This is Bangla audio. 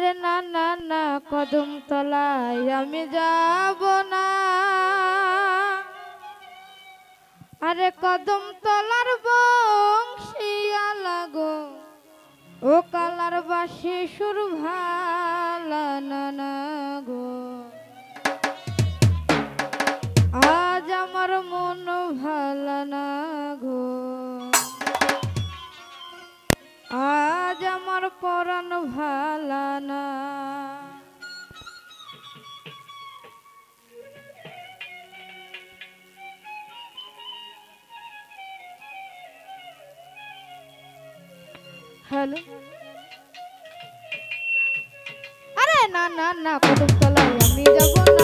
আরে না না না, কদম তলায় আমি যাব না। আরে কদম তলার বংশিয়া লাগো ও কালার বাসি সুর ভালা হ্যালো। আরে না না না কদম তলায় আমি যাব